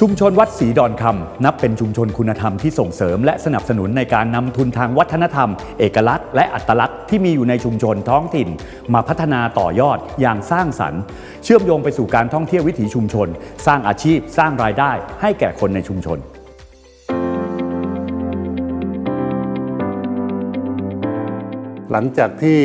ชุมชนวัดศรีดอนคำนับเป็นชุมชนคุณธรรมที่ส่งเสริม และสนับสนุนในการนำทุนทางวัฒนธรรม เอกลักษณ์ และอัตลักษณ์ที่มีอยู่ในชุมชนท้องถิ่น มาพัฒนาต่อยอดอย่างสร้างสรรค์ เชื่อมโยงไปสู่การท่องเที่ยววิถีชุมชน สร้างอาชีพ สร้างรายได้ ให้แก่คนในชุมชนหลังจากที่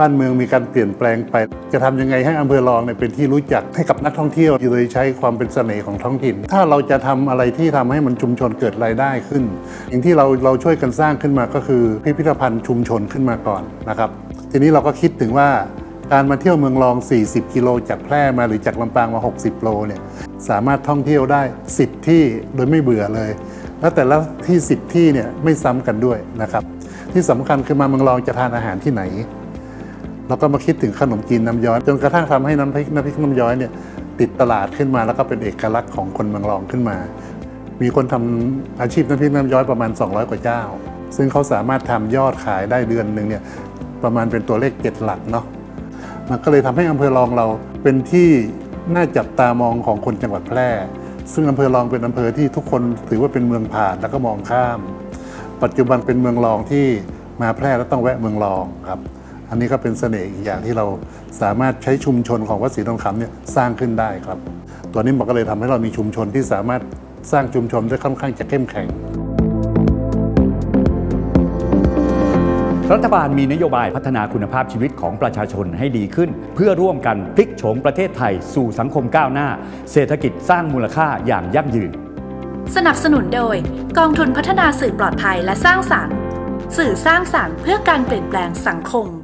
บ้านเมืองมีการเปลี่ยนแปลงไป จะทำยังไงให้อำเภอรองเนี่ยเป็นที่รู้จักให้กับนักท่องเที่ยวโดยใช้ความเป็นเสน่ห์ของท้องถิ่น ถ้าเราจะทำอะไรที่ทำให้มันชุมชนเกิดรายได้ขึ้น อย่างที่เราเราช่วยกันสร้างขึ้นมาก็คือพิพิธภัณฑ์ชุมชนขึ้นมาก่อนนะครับทีนี้เราก็คิดถึงว่าการมาเที่ยวเมืองรอง 40 กิโลจากแพร่มาหรือจากลำปางมา 60 โลเนี่ยสามารถท่องเที่ยวได้ 10 ที่โดยไม่เบื่อเลย แล้วแต่ละที่ 10 ที่เนี่ยไม่ซ้ำกันด้วยนะครับ ที่สำคัญคือมาเมืองรองจะทานอาหารที่ไหน เราก็มาคิดถึงขนมจีนน้ำย้อย จนกระทั่งทำให้น้ำพริกน้ำพริกน้ำย้อยเนี่ยติดตลาดขึ้นมา แล้วก็เป็นเอกลักษณ์ของคนเมืองรองขึ้นมา มีคนทำอาชีพน้ำพริกน้ำย้อยประมาณ 200 กว่าเจ้า ซึ่งเขาสามารถทำยอดขายได้เดือนหนึ่งเนี่ยประมาณเป็นตัวเลขเจ็ดหลักเนาะมันก็เลยทำให้อำเภอรองเราเป็นที่น่าจับตามองของคนจังหวัดแพร่ ซึ่งอำเภอรองเป็นอำเภอที่ทุกคนถือว่าเป็นเมืองผ่านแล้วก็มองข้าม ปัจจุบันเป็นเมืองรองที่มาแพร่แล้วต้องแวะเมืองรองครับ อันนี้ก็เป็นเสน่ห์อีกอย่างที่เราสามารถใช้ชุมชนของวัดศรีทองคำเนี่ยสร้างขึ้นได้ครับ ตัวนี้มันก็เลยทำให้เรามีชุมชนที่สามารถสร้างชุมชนได้ค่อนข้างจะเข้มแข็งรัฐบาลมีนโยบายพัฒนาคุณภาพชีวิตของประชาชนให้ดีขึ้น เพื่อร่วมกันพลิกโฉมประเทศไทยสู่สังคมก้าวหน้า เศรษฐกิจสร้างมูลค่าอย่างยั่งยืน สนับสนุนโดย กองทุนพัฒนาสื่อปลอดภัยและสร้างสารรค์ สื่อสร้างสารรค์เพื่อการเปลี่ยนแปลงสังคม